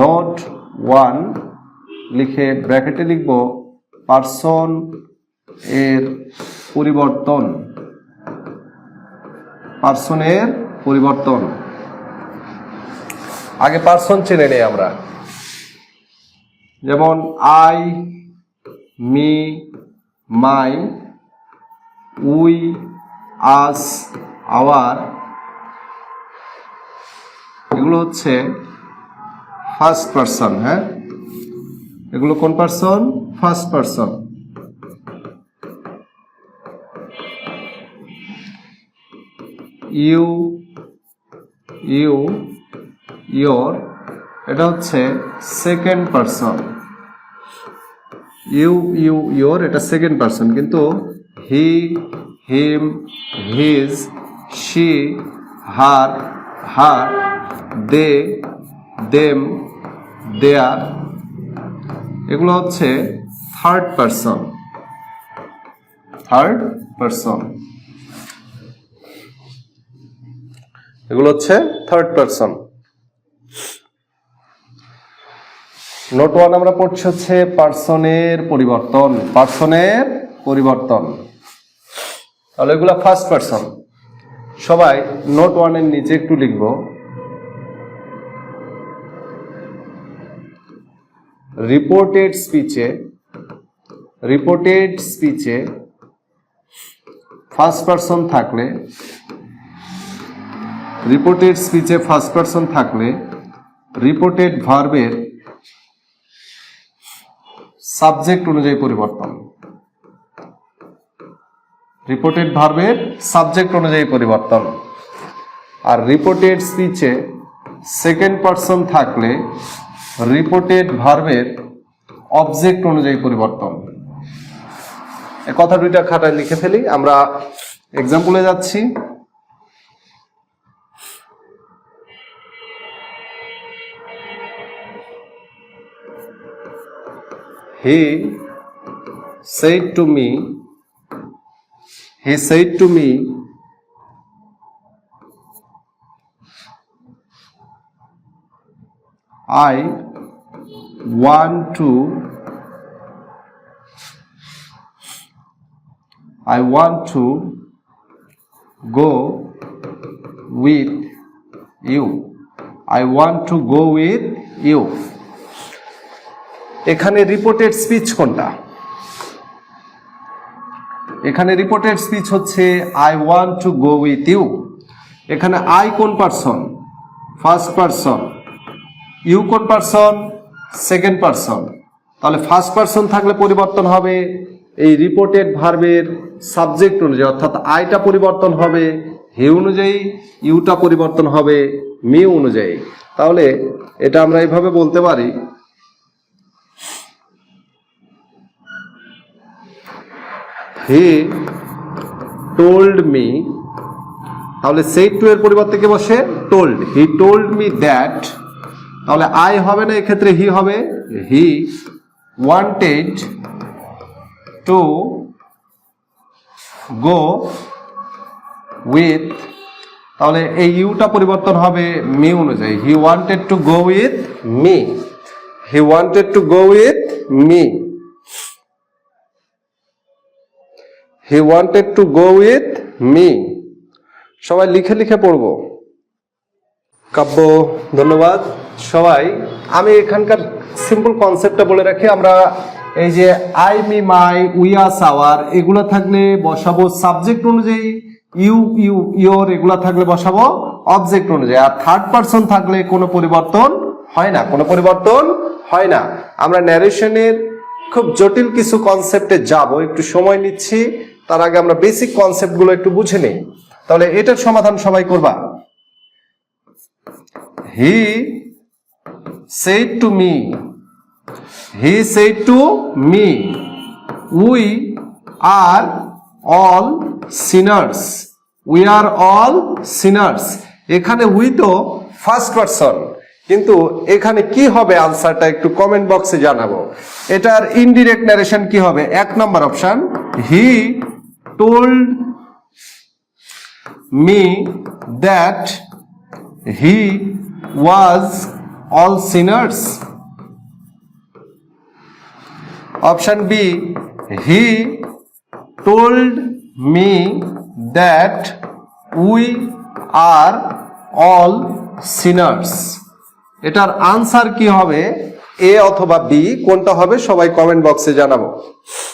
Note one লিখে ব্র্যাকেটে লিখব পার্সন এর পরিবর্তন। পার্সনের পরিবর্তন। আগে পার্সন চেনে নেই আমরা। যেমন I me my we us our এগুলো হচ্ছে ফার্স্ট পার্সন হ্যাঁ? এগুলো কোন person first person you you your এটা হচ্ছে second person you you your এটা সেকেন্ড পার্সন কিন্তু he him his she her her they them their, এগুলো হচ্ছে থার্ড পার্সন থার্ড পার্সন এগুলো হচ্ছে থার্ড পার্সন নোট ওয়ান আমরা পড়ছি হচ্ছে পার্সনের পরিবর্তন। পার্সনের পরিবর্তন। তাহলে এগুলো ফার্স্ট পার্সন সবাই নোট ওয়ানের নিচে একটু লিখব। রিপোর্টেড স্পিচে রিপোর্টেড স্পিচে ফার্স্ট পার্সন থাকলে রিপোর্টেড স্পিচে ফার্স্ট পার্সন থাকলে রিপোর্টেড ভার্বের সাবজেক্ট অনুযায়ী পরিবর্তন। রিপোর্টেড ভার্বের সাবজেক্ট অনুযায়ী পরিবর্তন। আর রিপোর্টেড স্পিচে সেকেন্ড পার্সন থাকলে রিপোর্টেড ভার্বের অবজেক্ট অনুযায়ী পরিবর্তন। কথা দুইটা খাতায় লিখে ফেলি। আমরা এক্সাম্পলে যাচ্ছি। He said to me, he said to me, i want to i want to go with you i want to go with you এখানে রিপোর্টেড স্পিচ কোনটা? এখানে রিপোর্টেড স্পিচ হচ্ছে, I want to go with you. এখানে I কোন person? First person. You কোন person? Second person তাহলে first person থাকলে পরিবর্তন হবে, এই রিপোর্টেড ভার্বের সাবজেক্ট অনুযায়ী, অর্থাৎ আইটা পরিবর্তন হবে হে অনুযায়ী ইউটা পরিবর্তন হবে মি অনুযায়ী। তাহলে এটা আমরা এইভাবে বলতে পারি। হি টোল্ড মি তাহলে সেই টু এর পরিবর্তে কে বসে? Told he told me that তাহলে আই হবে না, এক্ষেত্রে হি হবে। He wanted to go with তাহলে এই ইউটা পরিবর্তন হবে মি অনুযায়ী। He wanted to go with me he wanted to go with me he wanted to go with me সবাই লিখে লিখে পড়ব। কাব্য, ধন্যবাদ। সবাই, আমি এখানকার সিম্পল কনসেপ্টটা বলে রাখি, আমরা এই যে I me my we us our এগুলো থাকলে বসাবো সাবজেক্ট অনুযায়ী ইউ ইউ ইয়োর এগুলো থাকলে বসাবো অবজেক্ট অনুযায়ী, আর থার্ড পার্সন থাকলে কোনো পরিবর্তন হয় না, কোনো পরিবর্তন হয় না। আমরা ন্যারেশনের খুব জটিল কিছু কনসেপ্টে যাব, একটু সময় নিচ্ছি, তার আগে আমরা বেসিক কনসেপ্টগুলো একটু বুঝে নিই। তাহলে এটার সমাধান সবাই করবা। He said to me. He said to me, we are all sinners. We are all sinners. এখানে উই তো ফার্স্ট পারসন কিন্তু এখানে কি হবে আনসারটা একটু কমেন্ট বক্সে জানাব। এটার ইনডিরেক্ট নারেশন কি হবে? এক number option he told me that he was all sinners option B he told me that we are all sinners এটার আনসার কি হবে? এ অথবা বি কোনটা হবে? সবাই কমেন্ট বক্সে জানাব।